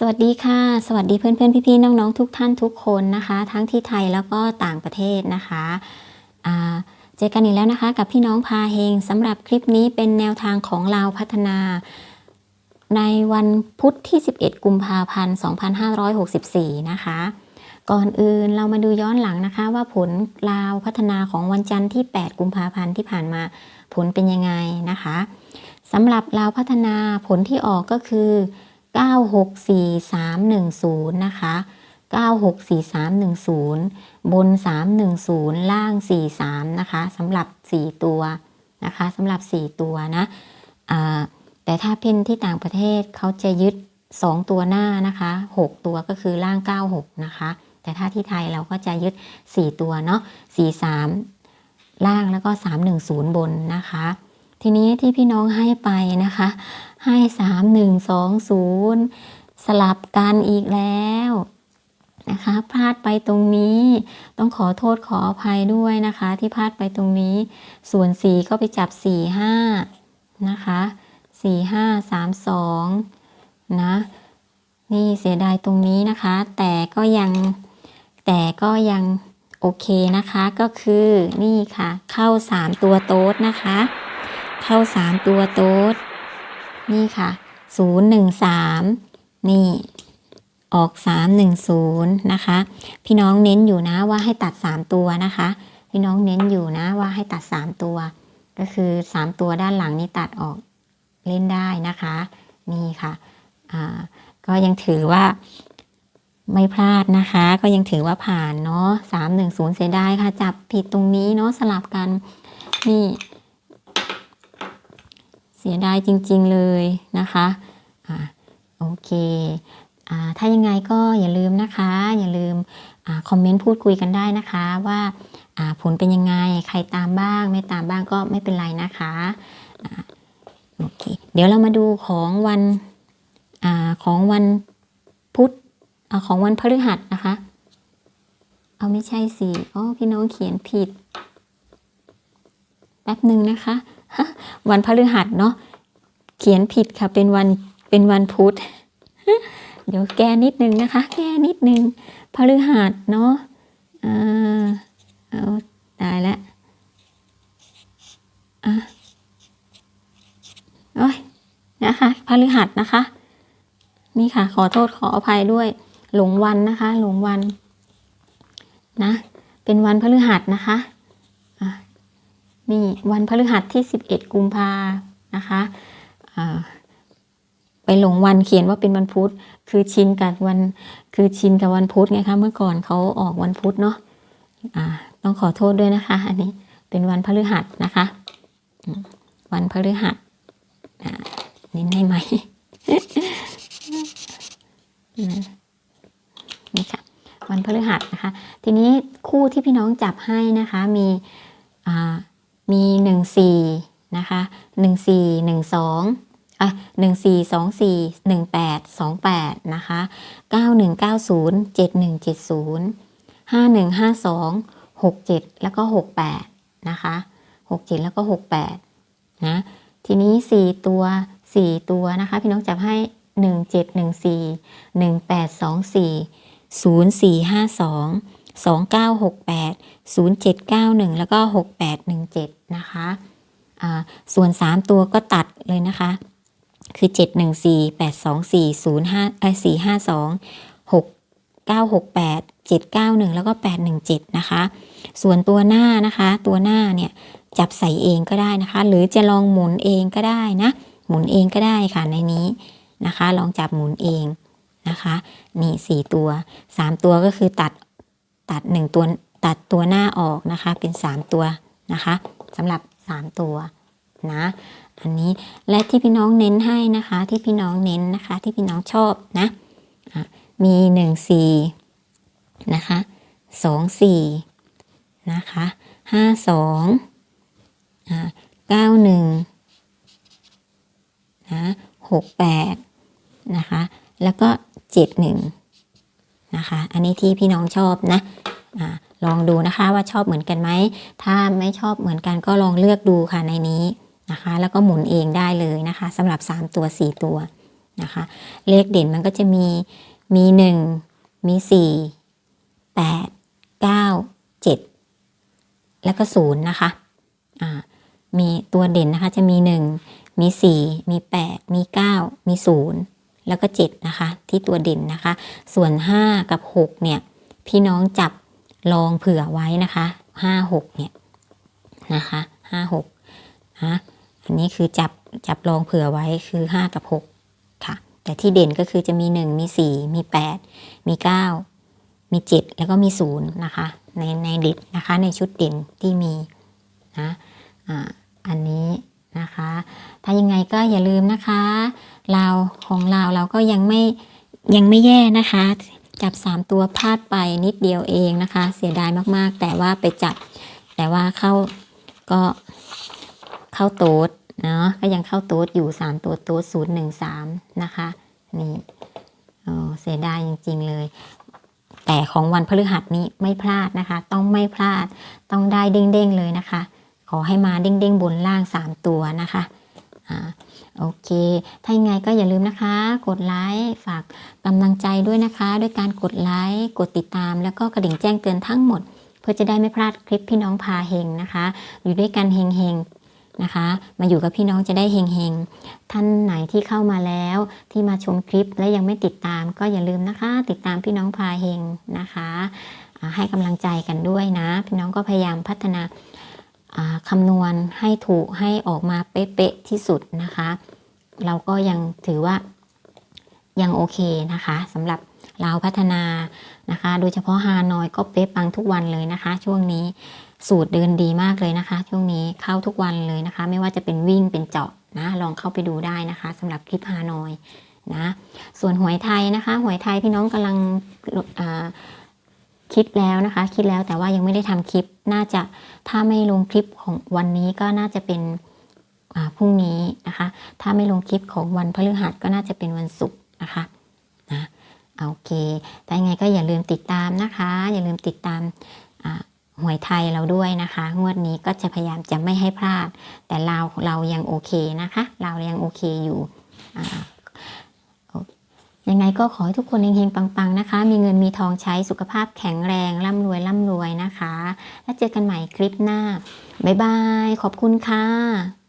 สวัสดีค่ะ สวัสดีเพื่อนๆพี่ๆน้องๆทุกท่านทุกคนนะคะ ทั้งที่ไทยแล้วก็ต่างประเทศนะคะเจอกันอีกแล้วนะคะกับพี่น้องพาเฮงสำหรับคลิปนี้เป็นแนวทางของเราพัฒนา ในวันพุธที่ 11 กุมภาพันธ์ 2564 นะคะ ก่อนอื่นเรามาดูย้อนหลังนะคะ ว่าผลลาวพัฒนาของวันจันทร์ที่ 8 กุมภาพันธ์ที่ผ่านมาผลเป็นยังไงนะคะสำหรับลาวพัฒนาผลที่ออกก็คือ 964310 นะคะ 964310 บน 310 ล่าง 43 นะคะสำหรับ 4 ตัวนะคะสำหรับ 4 ตัวนะแต่ถ้าเป็นที่ต่างประเทศเขาจะยึด 2 ตัวหน้านะคะ 6 ตัวก็คือล่าง 96 นะคะ แต่ถ้าที่ไทยเราก็จะยึด 4 ตัวเนาะ43 ล่างแล้วก็ 310 บนนะคะ ทีนี้ที่พี่น้องให้ไปนะคะ ให้3120สลับกันอีกแล้วนะคะ พลาดไปตรงนี้ต้องขอโทษขออภัยด้วยนะคะ ที่พลาดไปตรงนี้ ส่วน4ก็ไปจับ45นะคะ4532นะนี่เสียดายตรงนี้นะคะ แต่ก็ยังแต่ก็ยังโอเคนะคะก็คือนี่ค่ะ เข้า 3 ตัวโต๊ดนะคะ เข้า3ตัวโต๊ด นี่ค่ะ013นี่ออก310นะคะ พี่น้องเน้นอยู่นะว่าให้ตัด3ตัวนะคะ พี่น้องเน้นอยู่นะว่าให้ตัด3ตัว ก็คือ3ตัวด้านหลังนี้ตัดออกเล่นได้นะคะ นี่ค่ะก็ยังถือว่าไม่พลาดนะคะ ก็ยังถือว่าผ่านเนาะ310เสียดายค่ะ จับผิดตรงนี้เนาะสลับกันนี่ สียดายจริง ๆเลยนะคะอ่าโอเคอ่าถ้ายังไงก็อย่าลืมนะคะ อย่าลืมอคอมเมนต์พูดคุยกันได้นะคะว่าผลเป็นยังไงใครตามบ้าง ไม่ตามบ้างก็ไม่เป็นไรนะคะอ่าโอเคเดี๋ยวเรามาดูของวันอของวันพุธอของวันพฤหัสนะคะ เอาไม่ใช่สิอ๋อพี่น้องเขียนผิดแป๊บหนึ่งนะคะ วันพฤหัสเนาะเขียนผิดค่ะเป็นวันเป็นวันพุธเดี๋ยวแก้นิดนึงนะคะ แก้นิดนึงพฤหัสเนาะอ่าเอาตายแล้วอะโอ้ยนะคะพฤหัสนะคะ นี่ค่ะ ขอโทษขออภัยด้วย หลงวันนะคะ หลงวันนะ เป็นวันพฤหัสนะคะอะ นี่วันพฤหัสที่ 11 กุมภานะคะไปหลงวันเขียนว่าเป็นวันพุธ คือชินกับวันคือชินกับวันพุธไงคะเมื่อก่อนเขาออกวันพุธเนาะอ่าต้องขอโทษด้วยนะคะ อันนี้เป็นวันพฤหัสนะคะ วันพฤหัสเน้นให้ไหมนี่ค่ะวันพฤหัสนะคะ ทีนี้คู่ที่พี่น้องจับให้นะคะมีอ่า มีหนึ่งสี่นะคะหนึ่งสี่หนึ่งสองอะหนึ่งสี่สองสี่หนึ่งแปดสองแปดนะคะเก้าหนึ่งเก้าศูนย์เจ็ดหนึ่งเจ็ดศูนย์ห้าหนึ่งห้าสองหกเจ็ดแล้วก็หกแปดนะคะหกเจ็ดแล้วก็หกแปดนะ ทีนี้สี่ตัวสี่ตัวนะคะ พี่น้องจับให้หนึ่ง เจ็ดหนึ่งสี่หนึ่งแปดศูนย์สี่ห้าสองสองเก้าหกแปด0791 แล้วก็ 6817 นะคะส่วน 3 ตัวก็ตัดเลยนะคะ คือ 714 824 05เอ้452 6968 791 แล้วก็ 817 นะคะ ส่วนตัวหน้านะคะ ตัวหน้าเนี่ยจับใส่เองก็ได้นะคะ หรือจะลองหมุนเองก็ได้นะ หมุนเองก็ได้ค่ะในนี้นะคะ ลองจับหมุนเองนะคะ นี่ 4 ตัว 3 ตัวก็คือตัด ตัด1ตัวตัดตัวหน้าออกนะคะเป็น 3 ตัวนะคะสำหรับ 3 ตัวนะอันนี้และที่พี่น้องเน้นให้นะคะที่พี่น้องเน้นนะคะที่พี่น้องชอบนะมี1 4นะคะ2 4นะคะ5 2อ่า9 1นะ6 8นะคะแล้วก็ 7 1 นะคะ อันนี้ที่พี่น้องชอบนะอะลองดูนะคะว่าชอบเหมือนกันไหม ถ้าไม่ชอบเหมือนกันก็ลองเลือกดูค่ะในนี้นะคะ แล้วก็หมุนเองได้เลยนะคะสำหรับ 3 ตัว 4 ตัวนะคะ เลขเด่นมันก็จะมีมีหนึ่งมีสี่แปดเก้าเจ็ดแล้วก็ศูนย์นะคะอ่ามีตัวเด่นนะคะจะมีหนึ่งมีสี่มีแปดมีเก้ามีศูนย์ แล้วก็เจ็ดนะคะ ที่ตัวเด่นนะคะ ส่วนห้ากับหกเนี่ย พี่น้องจับลองเผื่อไว้นะคะห้าหกเนี่ยนะคะห้าหกนะอันนี้คือจับจับลองเผื่อไว้คือห้ากับหกค่ะ แต่ที่เด่นก็คือจะมี 1 มี 4 มี 8 มี 9 มี 7 แล้วก็มี 0 นะคะ ในในเด่นนะคะในชุดเด่นที่มีนะอ่าอันนี้ นะคะ ถ้ายังไงก็อย่าลืมนะคะเราของเราเราก็ยังไม่ยังไม่แย่นะคะ จับ 3 ตัวพลาดไปนิดเดียวเองนะคะ เสียดายมากๆ แต่ว่าไปจับ แต่ว่าเข้าก็เข้าโต๊ดเนาะก็ยังเข้าโต๊ดอยู่ 3 ตัวโต๊ด0 1 3 นะคะนี่เออเสียดายจริง ๆ เลย แต่ของวันพฤหัสนี้ไม่พลาดนะคะ ต้องไม่พลาดต้องได้เด้งๆเลยนะคะ ขอให้มาเด้งๆบนล่าง 3 ตัวนะคะอ่าโอเค ถ้ายังไงก็อย่าลืมนะคะ กดไลค์ฝากกำลังใจด้วยนะคะ ด้วยการกดไลค์กดติดตาม แล้วก็กระดิ่งแจ้งเตือนทั้งหมด เพื่อจะได้ไม่พลาดคลิปพี่น้องพาเฮงนะคะ อยู่ด้วยกันเฮงๆนะคะ มาอยู่กับพี่น้องจะได้เฮงๆท่านไหนที่เข้ามาแล้วที่มาชมคลิปและยังไม่ติดตาม ก็อย่าลืมนะคะ ติดตามพี่น้องพาเฮงนะคะ ให้กำลังใจกันด้วยนะ พี่น้องก็พยายามพัฒนา คำนวณให้ถูกให้ออกมาเป๊ะๆที่สุดนะคะ เราก็ยังถือว่ายังโอเคนะคะสำหรับเราพัฒนานะคะ โดยเฉพาะฮานอยก็เป๊ะปังทุกวันเลยนะคะ ช่วงนี้สูตรเดินดีมากเลยนะคะ ช่วงนี้เข้าทุกวันเลยนะคะ ไม่ว่าจะเป็นวิ่งเป็นเจาะนะลองเข้าไปดูได้นะคะสำหรับคลิปฮานอยนะส่วนหวยไทยนะคะ หวยไทยพี่น้องกำลังอ่า คิดแล้วนะคะ คิดแล้วแต่ว่ายังไม่ได้ทำคลิป น่าจะถ้าไม่ลงคลิปของวันนี้ก็น่าจะเป็นพรุ่งนี้นะคะ ถ้าไม่ลงคลิปของวันพฤหัสก็น่าจะเป็นวันศุกร์นะคะนะโอเค แต่ยังไงก็อย่าลืมติดตามนะคะ อย่าลืมติดตามอ่าหวยไทยเราด้วยนะคะ งวดนี้ก็จะพยายามจะไม่ให้พลาด แต่เราเรายังโอเคนะคะ เรายังโอเคอยู่ ยังไงก็ขอให้ทุกคนเฮงๆปังๆนะคะ มีเงินมีทองใช้สุขภาพแข็งแรงร่ำรวยร่ำรวยนะคะ แล้วเจอกันใหม่คลิปหน้า บ๊ายบาย ขอบคุณค่ะ